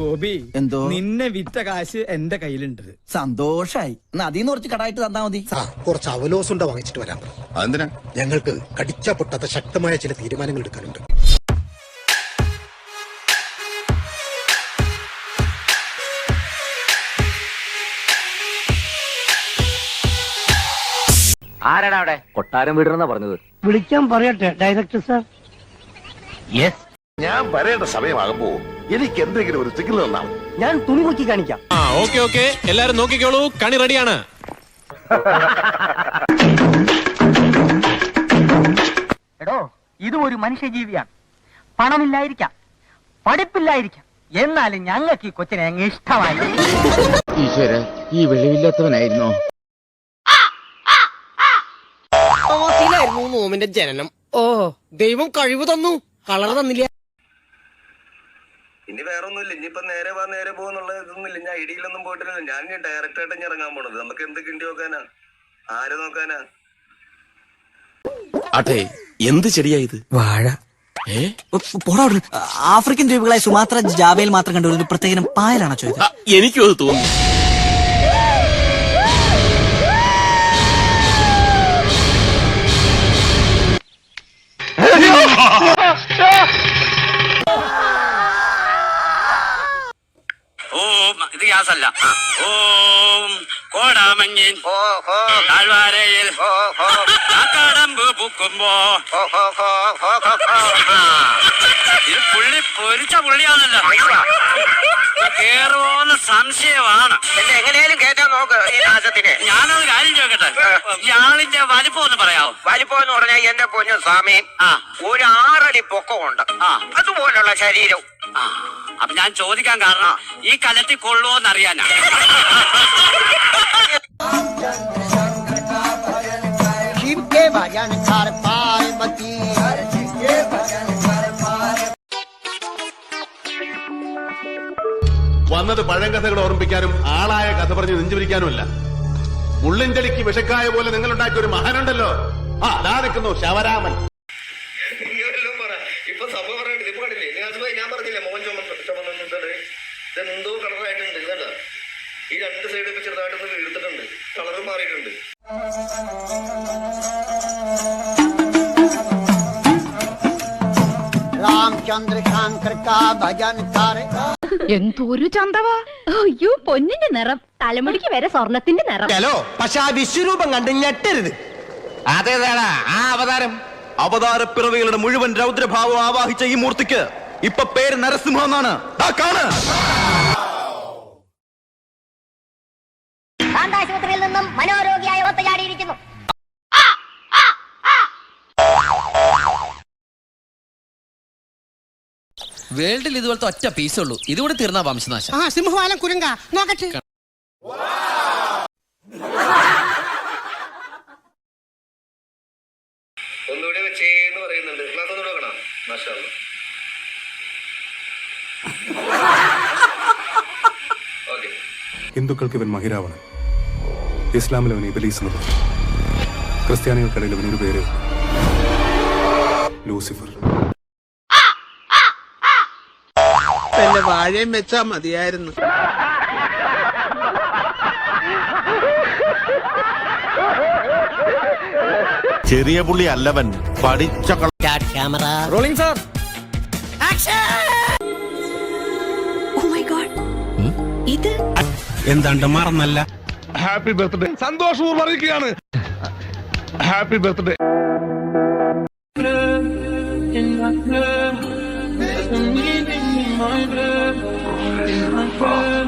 ഗോപി എന്തോ? നിന്നെ വിറ്റ കാശ് എന്റെ കയ്യിലുണ്ട്. സന്തോഷായി. എന്നാ അതീന്ന് കുറച്ച് കടായിട്ട് തന്നാ മതി. ആ കുറച്ച് അവലോസുണ്ട വാങ്ങിച്ചിട്ട് വരാം. അതെന്തിനാ? ഞങ്ങൾക്ക് കടിച്ചാ പൊട്ടാത്ത ശക്തമായ ചില തീരുമാനങ്ങൾ എടുക്കാനുണ്ട്. ആരാണ് അവിടെ? കൊട്ടാരം വീടണെന്നാ പറഞ്ഞത്. വിളിക്കാൻ പറയട്ടെ ഡയറക്ടർ സാർ. യെസ് ഞാൻ വരേണ്ട സമയമാകുമ്പോ എനിക്ക് എന്തെങ്കിലും ഒരു സിഗ്നൽ തന്നാ ഞാൻ തുണി പൊക്കി കാണിക്കാം ആ ഓക്കെ ഓക്കെ എല്ലാരും നോക്കിക്കോളൂ കണി റെഡിയാണ് എടോ ഇതും ഒരു മനുഷ്യജീവിയാണ് പണമില്ലായിരിക്കാം പഠിപ്പില്ലായിരിക്കാം എന്നാലും ഞങ്ങൾക്ക് ഈ കൊച്ചിനെ അങ്ങ് ഇഷ്ടമായി ഈശ്വര ഈ വെളിവില്ലാത്തവനായിരുന്നോ ജനനം ഓ ദൈവം കഴിവ് തന്നു കളർ തന്നില്ല ഇനി വേറെ ഒന്നുമില്ല ഇനിയിപ്പോ നേരെ വാ നേരെ പോകുന്നുള്ള ഇതൊന്നുമില്ല. ഞാൻ ഐഡിയിലൊന്നും പോയിട്ടില്ല ഞാൻ ഇനി ഡയറക്റ്റ് ആയിട്ട് ഇനി ഇറങ്ങാൻ പോണത്. നമുക്ക് എന്ത് കിണ്ടി നോക്കാനാ? ആരെ നോക്കാനാ? അതെ എന്ത് ചെടിയാ ഇത്? വാഴ. പോടാ ആഫ്രിക്കൻ ദ്വീപുകളായ സുമാത്ര ജാവയിൽ മാത്രം കണ്ട. ഒരു പ്രത്യേകം പായലാണോ ചോദിച്ചത്? എനിക്കും അത് തോന്നുന്നു ഓം ഇത് ഗ്യാസല്ല ഓം കോടാമഞ്ഞിൻ താഴ്വാരയിൽ പൂക്കുമ്പോ. ഇത് പുള്ളി പൊരിച്ച പുള്ളിയാണല്ലോ. കേറുവോന്ന് സംശയമാണ്. എങ്ങനെയാലും കേട്ടാ നോക്ക് ഞാനൊരു കാര്യം ചോദിക്കട്ടെ? ഇയാളിന്റെ വലിപ്പം ഒന്ന് പറയാവോ? വലിപ്പം എന്ന് പറഞ്ഞാൽ എന്റെ പൊന്നു സ്വാമി ആ. ഒരു ആറടി പൊക്കമുണ്ട്. അതുപോലുള്ള ശരീരം ആ. അപ്പൊ ഞാൻ ചോദിക്കാൻ കാരണം ഈ കലത്തിൽ കൊള്ളുവോന്ന് അറിയാനാ വന്നത് പഴങ്കഥകൾ ഓർമ്മിപ്പിക്കാനും ആളായ കഥ പറഞ്ഞ് നെഞ്ചുപിരിക്കാനുമല്ല മുള്ളിൻചലിക്ക് വിഷക്കായ പോലെ നിങ്ങളുണ്ടാക്കിയ ഒരു മഹാനുണ്ടല്ലോ. ആ അതാ നിൽക്കുന്നു ശവരാമൻ. ഇതെന്തോ കളറായിട്ടുണ്ട് ഇതല്ല. ഈ രണ്ട് സൈഡ് ഇപ്പൊ ചെറുതായിട്ടൊന്ന് വീഴ്ത്തിട്ടുണ്ട് കളറ് മാറിയിട്ടുണ്ട്. കാ ഭജൻ എന്തൊരു ചന്തവാ? അയ്യോ പൊന്നിന്റെ നിറം. തലമുടിക്ക് വരെ സ്വർണത്തിന്റെ നിറം. ഹലോ പക്ഷെ ആ വിശ്വരൂപം കണ്ട് ഞെട്ടരുത്. അതേതാടാ ആ അവതാരം? അവതാര പിറവികളുടെ മുഴുവൻ രൗദ്രഭാവം ആവാഹിച്ച ഈ മൂർത്തിക്ക് ഇപ്പൊ പേര് നരസിംഹം എന്നാണ്. ദാ കാണ് കാന്താശുപത്രിയിൽ നിന്നും മനോരോഗിയായ ഒത്തചാടിയിരിക്കുന്നു വേൾഡിൽ ഇതുപോലത്തെ ഒറ്റ പീസ് ഉള്ളൂ. ഇതുകൂടെ തീർന്ന വംശനാശം. ആ സിംഹവാലം കുരങ്ക നോക്കട്ടെ. ഒന്നുകൂടെ വെച്ചേന്ന് പറയുന്നുണ്ട്. ക്ലാസ് ഒന്നുകൂടെ വെക്കണം മാഷാ ഓക്കെ ഹിന്ദുക്കൾക്ക് ഇവൻ മഹിരാവണൻ ഇസ്ലാമിൽ അവൻ ഇബലീസ് എന്ന് പറഞ്ഞു ക്രിസ്ത്യാനികൾക്കിടയിൽ അവനൊരു പേര് ലൂസിഫർ. വാഴയും വെച്ചാ മതിയായിരുന്നു. ചെറിയ പുള്ളി അല്ലവൻ പഠിച്ച ക്യാമറ റോളിംഗ് സാർ ഇത് എന്താണ്ട് മറന്നല്ല? ഹാപ്പി ബർത്ത്ഡേ സന്തോഷപൂർവം അറിയിക്കുകയാണ് happy birthday in my blood, in my blood,